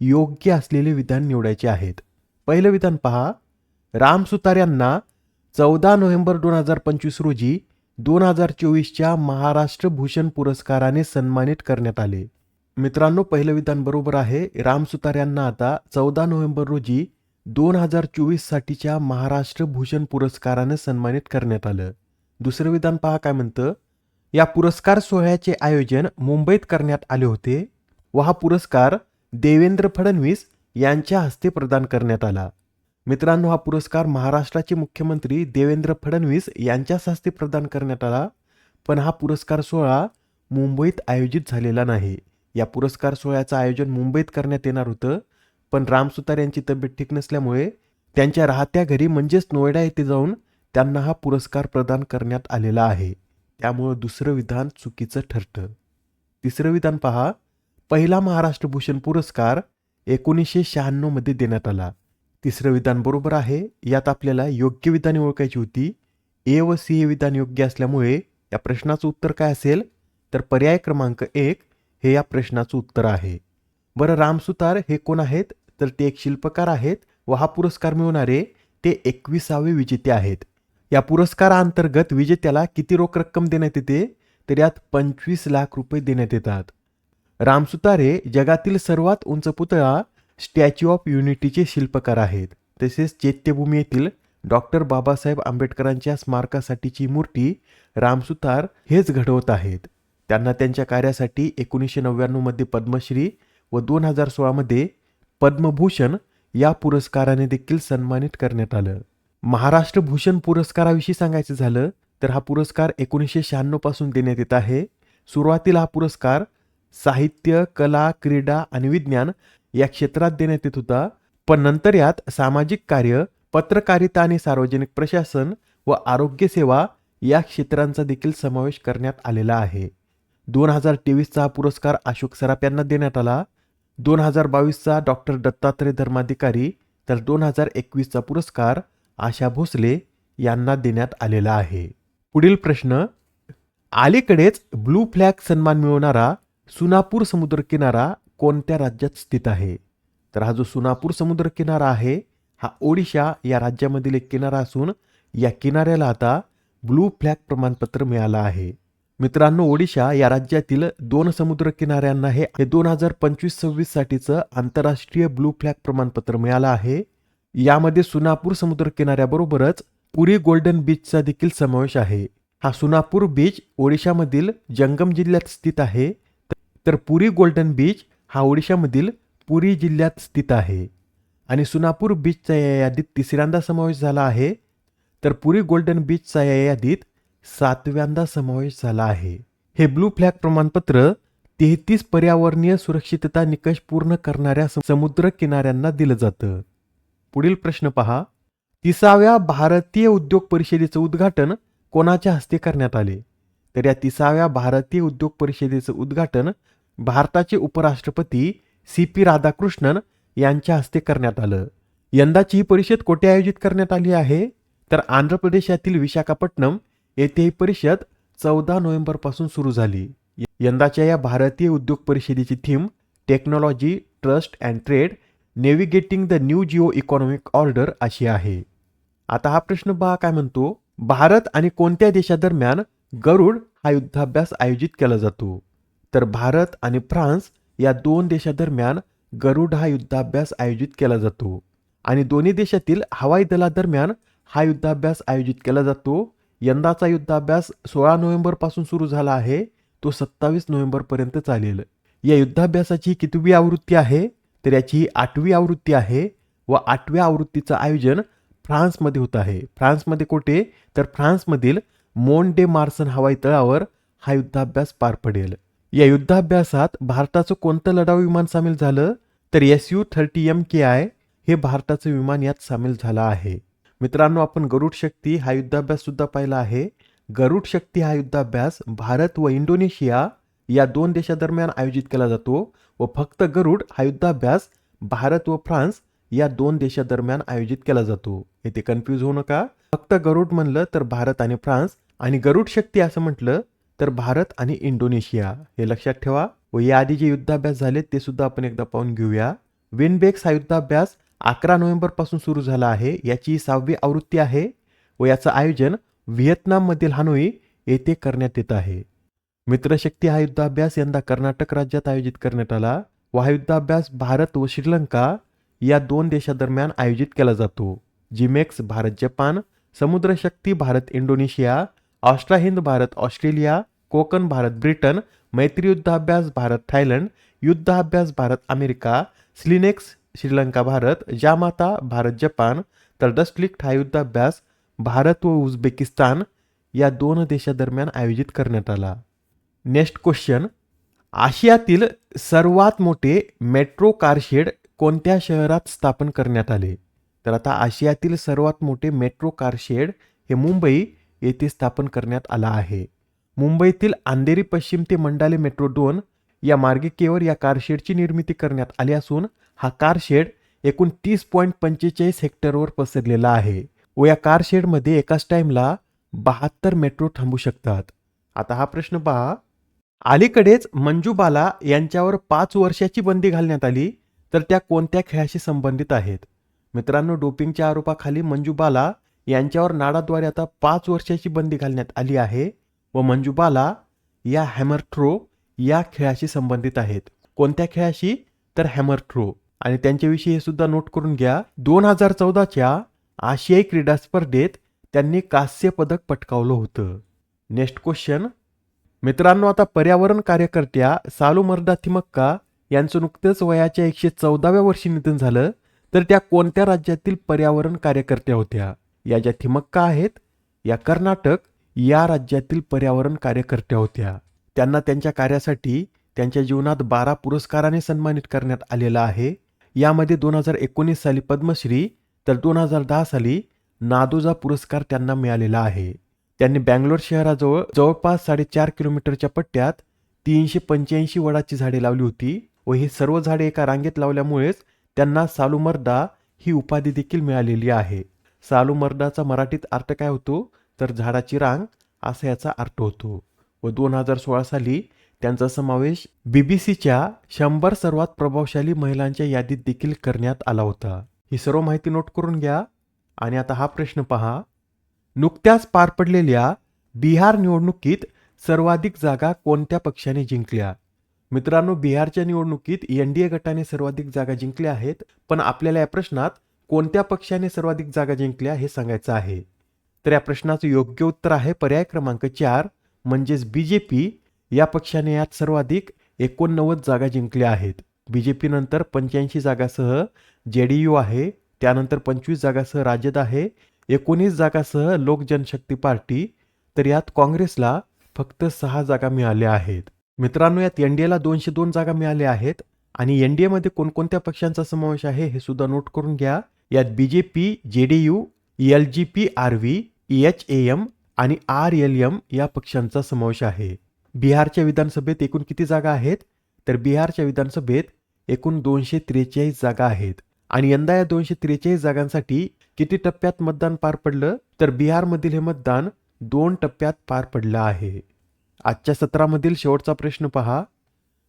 योग्य असलेले विधान निवडायचे आहेत. पहिलं विधान पहा. राम सुतार यांना चौदा नोव्हेंबर दोन हजार पंचवीस रोजी दोन हजार चोवीसच्या महाराष्ट्र भूषण पुरस्काराने सन्मानित करण्यात आले. मित्रांनो पहिलं विधान बरोबर आहे. राम सुतार यांना आता चौदा नोव्हेंबर रोजी दोन हजार चोवीससाठीच्या महाराष्ट्र भूषण पुरस्काराने सन्मानित करण्यात आलं. दुसरं विधान पहा काय म्हणतं? या पुरस्कार सोहळ्याचे आयोजन मुंबईत करण्यात आले होते. व हा पुरस्कार देवेंद्र फडणवीस यांच्या हस्ते प्रदान करण्यात आला. मित्रांनो हा पुरस्कार महाराष्ट्राचे मुख्यमंत्री देवेंद्र फडणवीस यांच्याच हस्ते प्रदान करण्यात आला. पण हा पुरस्कार सोहळा मुंबईत आयोजित झालेला नाही. या पुरस्कार सोहळ्याचं आयोजन मुंबईत करण्यात येणार होतं. पण रामसुतार यांची तब्येत ठीक नसल्यामुळे त्यांच्या राहत्या घरी म्हणजेच नोएडा येथे जाऊन त्यांना हा पुरस्कार प्रदान करण्यात आलेला आहे. त्यामुळं दुसरं विधान चुकीचं ठरतं. तिसरं विधान पहा. पहिला महाराष्ट्र भूषण पुरस्कार एकोणीसशे शहाण्णवमध्ये देण्यात आला. तिसरं विधान बरोबर आहे. यात आपल्याला योग्य विधाने ओळखायची होती. ए व सी हे विधान योग्य असल्यामुळे या प्रश्नाचं उत्तर काय असेल? तर पर्याय क्रमांक एक हे या प्रश्नाचं उत्तर आहे. बरं रामसुतार हे कोण आहेत? तर ते एक शिल्पकार आहेत व हा पुरस्कार मिळवणारे ते एकविसावे विजेते आहेत. या पुरस्काराअंतर्गत विजेत्याला किती रोख रक्कम देण्यात येते? तर यात पंचवीस लाख रुपये देण्यात येतात. रामसुतारे जगातील सर्वात उंच पुतळा स्टॅच्यू ऑफ युनिटीचे शिल्पकार आहेत. तसेच चैत्यभूमी येथील डॉक्टर बाबासाहेब आंबेडकरांच्या स्मारकासाठीची मूर्ती रामसुतार हेच घडवत आहेत. त्यांना त्यांच्या कार्यासाठी एकोणीसशे नव्याण्णवमध्ये पद्मश्री व दोन हजार सोळामध्ये पद्मभूषण या पुरस्काराने देखील सन्मानित करण्यात आलं. महाराष्ट्र भूषण पुरस्काराविषयी सांगायचं झालं तर हा पुरस्कार एकोणीसशे शहाण्णवपासून देण्यात येत आहे. सुरुवातीला हा पुरस्कार साहित्य कला क्रीडा आणि विज्ञान या क्षेत्रात देण्यात येत होता. पण नंतर यात सामाजिक कार्य पत्रकारिता आणि सार्वजनिक प्रशासन व आरोग्यसेवा या क्षेत्रांचा देखील समावेश करण्यात आलेला आहे. दोन हजार तेवीसचा हा पुरस्कार अशोक सराफ यांना देण्यात आला. दोन हजार बावीसचा डॉक्टर दत्तात्रय धर्माधिकारी तर दोन हजार एकवीसचा पुरस्कार आशा भोसले यांना देण्यात आलेला आहे. पुढील प्रश्न अलीकडेच ब्लू फ्लॅग सन्मान मिळवणारा सुनापूर समुद्रकिनारा कोणत्या राज्यात स्थित आहे? तर हा जो सुनापूर समुद्रकिनारा आहे हा ओडिशा या राज्यामधील एक किनारा असून या किनाऱ्याला आता ब्लू फ्लॅग प्रमाणपत्र मिळालं आहे. मित्रांनो ओडिशा या राज्यातील दोन समुद्र किनाऱ्यांना हे दोन हजार पंचवीस सव्वीस साठीचं आंतरराष्ट्रीय ब्लू फ्लॅग प्रमाणपत्र मिळालं आहे. यामध्ये सुनापूर समुद्र किनाऱ्याबरोबरच पुरी गोल्डन बीचचा देखील समावेश आहे. हा सुनापूर बीच ओडिशामधील जंगम जिल्ह्यात स्थित आहे. तर पुरी गोल्डन बीच हा ओडिशामधील पुरी जिल्ह्यात स्थित आहे. आणि सुनापूर बीचचा या यादीत तिसऱ्यांदा समावेश झाला आहे. तर पुरी गोल्डन बीचचा या यादीत सातव्यांदा समावेश झाला आहे. हे ब्लू फ्लॅग प्रमाणपत्र तेहतीस पर्यावरणीय सुरक्षितता निकष पूर्ण करणाऱ्या समुद्र किनाऱ्यांना दिलं जातं. पुढील प्रश्न पहा. तिसाव्या भारतीय उद्योग परिषदेचं उद्घाटन कोणाच्या हस्ते करण्यात आले? तर या तिसाव्या भारतीय उद्योग परिषदेचं उद्घाटन भारताचे उपराष्ट्रपती सी पी राधाकृष्णन यांच्या हस्ते करण्यात आलं. यंदाची ही परिषद कोठे आयोजित करण्यात आली आहे? तर आंध्र प्रदेशातील विशाखापट्टणम येथे ही परिषद चौदा नोव्हेंबरपासून सुरू झाली. यंदाच्या या भारतीय उद्योग परिषदेची theme technology trust and trade navigating the new geo economic order अशी आहे. आता हा प्रश्न बा काय म्हणतो? भारत आणि कोणत्या देशादरम्यान गरुड हा युद्धाभ्यास आयोजित केला जातो? तर भारत आणि फ्रान्स या दोन देशादरम्यान गरुड हा युद्धाभ्यास आयोजित केला जातो. आणि दोन्ही देशातील हवाई दलादरम्यान हा युद्धाभ्यास आयोजित केला जातो. यंदाचा युद्धाभ्यास सोळा नोव्हेंबरपासून सुरू झाला आहे. तो सत्तावीस नोव्हेंबरपर्यंत चालेल. या युद्धाभ्यासाची कितवी आवृत्ती आहे? तर याची आठवी आवृत्ती आहे व आठव्या आवृत्तीचं आयोजन फ्रान्समध्ये होत आहे. फ्रान्समध्ये कोठे? तर फ्रान्समधील मोन डे मार्सन हवाई तळावर हा युद्धाभ्यास पार पडेल. या युद्धाभ्यासात भारताचं कोणतं लढाऊ विमान सामील झालं? तर S U thirty M K I हे भारताचं विमान यात सामील झालं आहे. मित्रांनो आपण गरुड शक्ती हा युद्धाभ्यास सुद्धा पाहिला आहे. गरुड शक्ती हा युद्धाभ्यास भारत व इंडोनेशिया या दोन देशादरम्यान आयोजित केला जातो व फक्त गरुड हा युद्धाभ्यास भारत व फ्रान्स या दोन देशादरम्यान आयोजित केला जातो. येथे कन्फ्यूज होऊ नका. फक्त गरुड म्हणलं तर भारत आणि फ्रान्स आणि गरुड शक्ती असं म्हटलं तर भारत आणि इंडोनेशिया हे लक्षात ठेवा व याआधी जे युद्धाभ्यास झाले ते सुद्धा आपण एकदा पाहून घेऊया. विनबेक्स हा युद्धाभ्यास अकरा नोव्हेंबरपासून सुरू झाला आहे याची ही सहावी आवृत्ती आहे व याचं आयोजन व्हिएतनाममधील हानोई येथे करण्यात येत आहे. मित्रशक्ती हा युद्धाभ्यास यंदा कर्नाटक राज्यात आयोजित करण्यात आला व हा युद्धाभ्यास भारत व श्रीलंका या दोन देशादरम्यान आयोजित केला जातो. JIMEX Bharat Japan समुद्रशक्ती Bharat Indonesia Austra Hind Bharat Australia Konkan Bharat Britain Maitree युद्धाभ्यास भारत थायलंड युद्धाभ्यास भारत अमेरिका स्लिनेक्स श्रीलंका भारत जामाता भारत जपान तर डस्टलिक्ट हा युद्धाभ्यास भारत व उझबेकिस्तान या दोन देशादरम्यान आयोजित करण्यात आला. Next question. आशियातील सर्वात मोठे मेट्रो कारशेड कोणत्या शहरात स्थापन करण्यात आले? तर आता आशियातील सर्वात मोठे मेट्रो कारशेड हे मुंबई येथे स्थापन करण्यात आला आहे. मुंबईतील अंधेरी पश्चिम ते मंडाले मेट्रो दोन या मार्गिकेवर या कारशेडची निर्मिती करण्यात आली असून हा कारशेड एकूण तीस पॉईंट पंचेचाळीस हेक्टरवर पसरलेला आहे. व या कारशेडमध्ये एकाच टाइमला बहात्तर मेट्रो थांबू शकतात. आता हा प्रश्न पहा. अलीकडेच मंजूबाला यांच्यावर पाच वर्षाची बंदी घालण्यात आली तर त्या कोणत्या खेळाशी संबंधित आहेत? मित्रांनो डोपिंगच्या आरोपाखाली मंजूबाला यांच्यावर नाडाद्वारे आता पाच वर्षाची बंदी घालण्यात आली आहे व मंजूबाला या हॅमर थ्रो या खेळाशी संबंधित आहेत. कोणत्या खेळाशी? तर हॅमर थ्रो आणि त्यांच्याविषयी हे सुद्धा नोट करून घ्या. दोन हजार चौदाच्या आशियाई क्रीडा स्पर्धेत त्यांनी कांस्य पदक पटकावलं होतं. नेक्स्ट क्वेश्चन मित्रांनो आता पर्यावरण कार्यकर्त्या सालू मर्दा थिमक्का यांचं नुकतंच वयाच्या एकशे चौदाव्या वर्षी निधन झालं. तर त्या कोणत्या राज्यातील पर्यावरण कार्यकर्त्या होत्या? या ज्या थिमक्का आहेत या कर्नाटक या राज्यातील पर्यावरण कार्यकर्त्या होत्या. त्यांना त्यांच्या कार्यासाठी त्यांच्या जीवनात बारा पुरस्काराने सन्मानित करण्यात आलेला आहे. यामध्ये दोन हजार एकोणीस साली पद्मश्री तर दोन हजार दहा साली नादोजा पुरस्कार त्यांना मिळालेला आहे. त्यांनी बँगलोर शहराजवळ जवळपास साडेचार किलोमीटरच्या पट्ट्यात तीनशे पंच्याऐंशी वडाची झाडे लावली होती व ही सर्व झाडे एका रांगेत लावल्यामुळेच त्यांना सालुमर्दा ही उपाधी देखील मिळालेली आहे. सालुमर्दाचा मराठीत अर्थ काय होतो? तर झाडाची रांग असा याचा अर्थ होतो. व दोन हजार सोळा साली त्यांचा समावेश बीबीसीच्या शंभर सर्वात प्रभावशाली महिलांच्या यादीत देखील करण्यात आला होता. ही सर्व माहिती नोट करून घ्या आणि आता हा प्रश्न पहा. नुकत्याच पार पडलेल्या बिहार निवडणुकीत सर्वाधिक जागा कोणत्या पक्षाने जिंकल्या? मित्रांनो बिहारच्या निवडणुकीत एन डी ए गटाने सर्वाधिक जागा जिंकल्या आहेत पण आपल्याला या प्रश्नात कोणत्या पक्षाने सर्वाधिक जागा जिंकल्या हे सांगायचं आहे? तर या प्रश्नाचं योग्य उत्तर आहे पर्याय क्रमांक चार म्हणजेच बी जे पी या पक्षाने यात सर्वाधिक एकोणनव्वद जागा जिंकल्या आहेत. बी जे पी नंतर पंच्याऐंशी जागासह जे डी यू आहे. त्यानंतर पंचवीस जागासह राजद आहे. एकोणीस जागासह लोक जनशक्ती पार्टी. तर यात काँग्रेसला फक्त सहा जागा मिळाल्या आहेत. मित्रांनो यात एन डी एला दोनशे दोन जागा मिळाल्या आहेत. आणि एन डी एमध्ये कोणकोणत्या पक्षांचा समावेश आहे हे सुद्धा नोट करून घ्या. यात B J P J D U L G P R V H A M आणि आर एल एम या पक्षांचा समावेश आहे. बिहारच्या विधानसभेत एकूण किती जागा आहेत? तर बिहारच्या विधानसभेत एकूण दोनशे त्रेचाळीस जागा आहेत. आणि यंदा या दोनशे त्रेचाळीस जागांसाठी किती टप्प्यात मतदान पार पडलं? तर बिहारमधील हे मतदान दोन टप्प्यात पार पडलं आहे. आजच्या सत्रामधील शेवटचा प्रश्न पहा.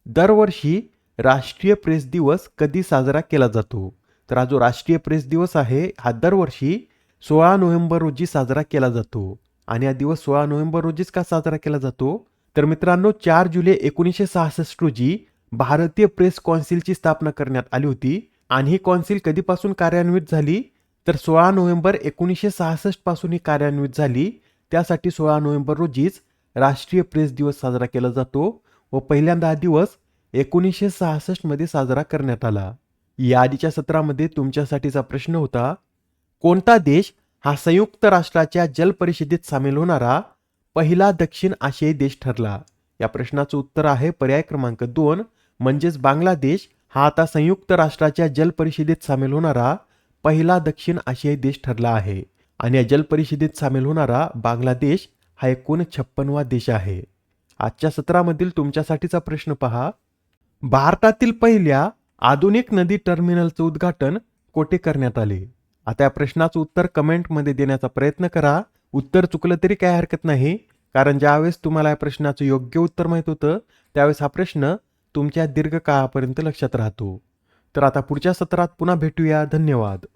दरवर्षी राष्ट्रीय प्रेस दिवस कधी साजरा केला जातो? तर हा जो राष्ट्रीय प्रेस दिवस आहे हा दरवर्षी सोळा नोव्हेंबर रोजी साजरा केला जातो. आणि हा दिवस सोळा नोव्हेंबर रोजीच का साजरा केला जातो? तर मित्रांनो चार जुलै एकोणीसशे सहासष्ट रोजी भारतीय प्रेस कौन्सिलची स्थापना करण्यात आली होती. आणि ही कौन्सिल कधीपासून कार्यान्वित झाली? तर सोळा नोव्हेंबर एकोणीसशे सहासष्टपासून ही कार्यान्वित झाली. त्यासाठी सोळा नोव्हेंबर रोजीच राष्ट्रीय प्रेस दिवस साजरा केला जातो व पहिल्यांदा हा दिवस एकोणीसशे सहासष्टमध्ये साजरा करण्यात आला. या आधीच्या सत्रामध्ये तुमच्यासाठीचा प्रश्न होता कोणता देश हा संयुक्त राष्ट्राच्या जल परिषदेत सामील होणारा पहिला दक्षिण आशियाई देश ठरला? या प्रश्नाचं उत्तर आहे पर्याय क्रमांक दोन म्हणजेच बांगलादेश हा आता संयुक्त राष्ट्राच्या जल परिषदेत सामील होणारा पहिला दक्षिण आशियाई देश ठरला आहे. आणि या जल परिषदेत सामील होणारा बांगलादेश हा एकूण छप्पनवा देश आहे. आजच्या सत्रामधील तुमच्यासाठीचा प्रश्न पहा. भारतातील पहिल्या आधुनिक नदी टर्मिनलचं उद्घाटन कोठे करण्यात आले? आता या प्रश्नाचं उत्तर कमेंटमध्ये देण्याचा प्रयत्न करा. उत्तर चुकलं तरी काय हरकत नाही कारण ज्यावेळेस तुम्हाला या प्रश्नाचं योग्य उत्तर माहीत होतं त्यावेळेस हा प्रश्न तुमच्या दीर्घकाळापर्यंत लक्षात राहतो. तर आता पुढच्या सत्रात पुन्हा भेटूया. धन्यवाद.